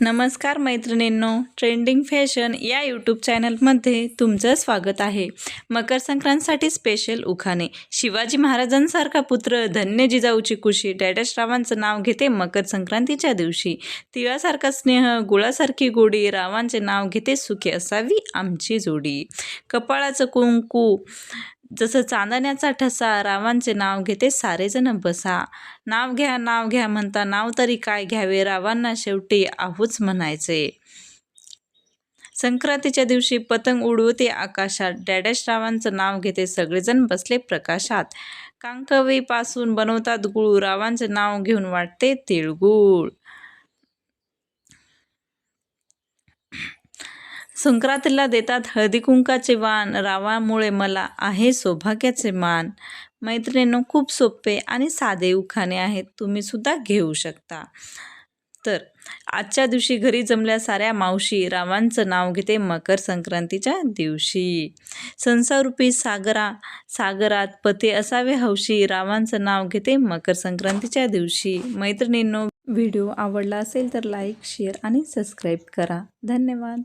नमस्कार मैत्रिणींनो trending fashion या यूट्यूब चॅनलमध्ये तुमचं स्वागत आहे. मकर संक्रांतसाठी स्पेशल उखाणे. शिवाजी महाराजांसारखा पुत्र धन्य जिजाऊची कुशी डॅडॅश नाव घेते मकर संक्रांतीच्या दिवशी. तिळासारखा स्नेह गुळासारखी गोडी रावांचे नाव घेते सुखी असावी आमची जोडी. कपाळाचं कुंकू जसं चांदण्याचा ठसा रावांचे नाव घेते सारेजण बसा. नाव घ्या नाव घ्या म्हणता नाव तरी काय घ्यावे रावांना शेवटी आहूच म्हणायचे. संक्रांतीच्या दिवशी पतंग उडवते आकाशात. डॅडॅश रावांचं नाव घेते सगळेजण बसले प्रकाशात. कांकवीपासून बनवतात गुळ. रावांचं नाव घेऊन वाटते तिळगुळ. संक्रांतीला देतात हळदी कुंकाचे वाण रावामुळे मला आहे सौभाग्याचे मान. मैत्रिणींनो खूप सोपे आणि साधे उखाणे आहेत. तुम्ही सुद्धा घेऊ शकता. तर आजच्या दिवशी घरी जमल्या साऱ्या मावशी रावांचं नाव घेते मकर संक्रांतीच्या दिवशी. संसारूपी सागरा सागरात पते असावे हौशी रावांचं नाव घेते मकर संक्रांतीच्या दिवशी. मैत्रिणींनो व्हिडिओ आवडला असेल तर लाईक शेअर आणि सबस्क्राईब करा. धन्यवाद.